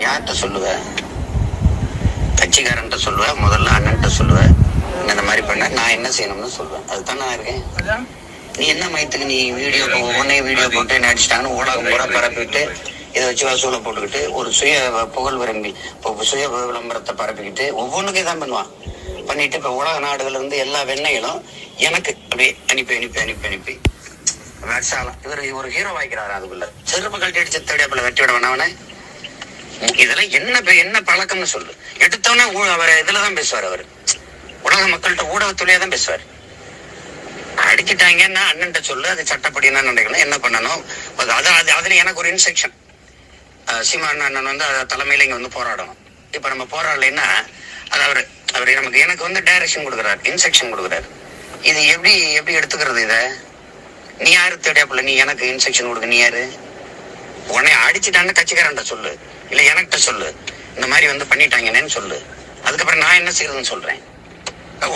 யார்கிட்ட சொல்லுவ? கட்சிக்காரன்ட்ட சொல்லுவ? முதல்ல அண்ணன்ட்ட சொல்லுவ? இந்த மாதிரி பண்ண நான் என்ன செய்யணும்னு சொல்லுவேன் அதுதான் நான் இருக்கேன் நீ என்ன மயத்துக்கு நீ வீடியோ ஒவ்வொன்னே வீடியோ போட்டு நடிச்சிட்டாங்கன்னு ஊடகம் பூரா பரப்பிட்டு இதை வச்சு வசூலை போட்டுக்கிட்டு ஒரு சுய புகழ் விரும்பி சுய விளம்பரத்தை பரப்பிக்கிட்டு ஒவ்வொன்றுக்கும் தான் பண்ணுவான். பண்ணிட்டு இப்ப உலக நாடுகள்ல இருந்து எல்லா வெண்ணைகளும் எனக்கு அப்படியே அனுப்பி அனுப்பி அனுப்பி அனுப்பி. வேட்சாலம். இவர் ஒரு ஹீரோ வாய்க்கிறாரு அதுக்குள்ள. செருப்பு கழட்டி அடிச்ச தேடியாப்புல வெட்டி விட வேணாவனே இதெல்லாம் என்ன என்ன பழக்கம்னு சொல்லு. எடுத்தவொடனே ஊ- அவர் இதுலதான் பேசுவார் அவர். உலக மக்கள்கிட்ட ஊடகத்துலயே தான் பேசுவார். அடிச்சிட்டாங்கன்னா அண்ணன்ட்ட சொல்லு அது சட்டப்படி என்ன நடக்கணும் என்ன பண்ணணும். அது அது- அதுல எனக்கு ஒரு இன்ஸ்ட்ரக்ஷன் சீமான் அண்ணன் வந்து தலைமையில இங்க வந்து போராடணும். இப்ப நம்ம போராடலைன்னா அது அவரு அவர் நமக்கு எனக்கு வந்து டைரக்ஷன் கொடுக்குறாரு இன்ஸ்ட்ரக்ஷன் கொடுக்குறாரு. இது எப்படி எப்படி எடுத்துக்கிறது இத? நீ யாரு தேடியாப்புல நீ எனக்கு இன்ஸ்ட்ரக்ஷன் கொடுக்க நீ யாரு? உன்னை அடிச்சுட்டான்னு கட்சிக்காரன்ட்ட சொல்லு. இல்ல எனக்கிட்ட சொல்லு. இந்த மாதிரி வந்து பண்ணிட்டாங்கன்னு சொல்லு. அதுக்கப்புறம் நான் என்ன செய்யறதுன்னு சொல்றேன்.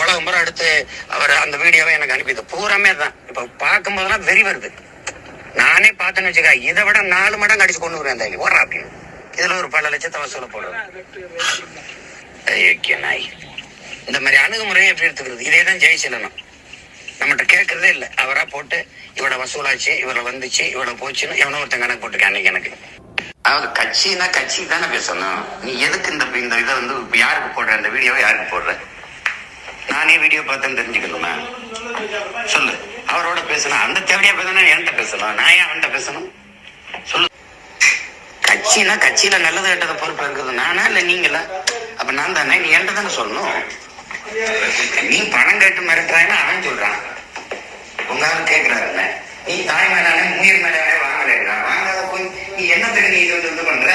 உலகம் பூரா அடுத்து அவர் அந்த வீடியோவை எனக்கு அனுப்பிது பூராமே தான் இப்ப பார்க்கும் போதெல்லாம் வெறி வருது. நானே பார்த்தேன்னு வச்சுக்க இதை விட நாலு மடங்கு அடிச்சு கொண்டு வருவேன் அந்த ஓடுறா அப்படின்னு. இதுல ஒரு பல லட்சத்தை வசூல போடுவேன். நாய். இந்த மாதிரி அணுகுமுறையை எப்படி எடுத்துக்கிறது? இதே தான் ஜெயிச்சலனும் நம்மகிட்ட கேட்கறதே இல்லை. அவரா போட்டு இவட வசூலாச்சு இவளை வந்துச்சு இவளை போச்சுன்னு எவனோ ஒருத்தன் கணக்கு போட்டுருக்கான் அன்னைக்கு எனக்கு. அதாவது கட்சினா கட்சி தானே பேசணும். நீ எதுக்கு இந்த இந்த இதை வந்து இப்ப யாருக்கு போடுற? இந்த வீடியோவை யாருக்கு போடுற? நானே வீடியோ பார்த்தேன்னு தெரிஞ்சுக்கணுமா? சொல்லு. அவரோட பேசணும். அந்த தேவையா பேசணும் என்கிட்ட பேசணும். நான் ஏன் அவன்கிட்ட பேசணும்? சொல்லு. கட்சினா கட்சியில நல்லது கெட்டதை பொறுப்பு இருக்குது. நானா இல்ல நீங்களா? அப்ப நான் தானே நீ என்கிட்ட தானே சொல்லணும். நீ பணம் கேட்டு மிரட்டுறான்னு அவன் சொல்றான். உங்களால ஆள் நீ தாய் மேலானே வாங்கலைன்னா வாங்காத போய் நீ என்னத்துக்கு நீ இது வந்து இது பண்ற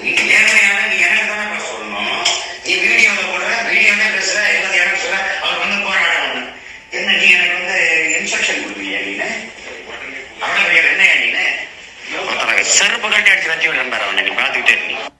நீ நேர்மையான நீ எனக்கு தானே இப்ப சொல்லணும் நீ வீடியோல போடுற வீடியோல பேசுற எல்லாத்தையும் எனக்கு சொல்ற அவர் வந்து போராடணும் என்ன நீ எனக்கு வந்து இன்ஸ்ட்ரக்ஷன் கொடுக்குறியா நீனு அவ்வளவு என்ன நீனு ஒருத்தனை செருப்பு கட்டி அடிச்சு வச்சு விடுறேன் பாரு அவனை. நீ பாத்துக்கிட்டே இருந்தீங்க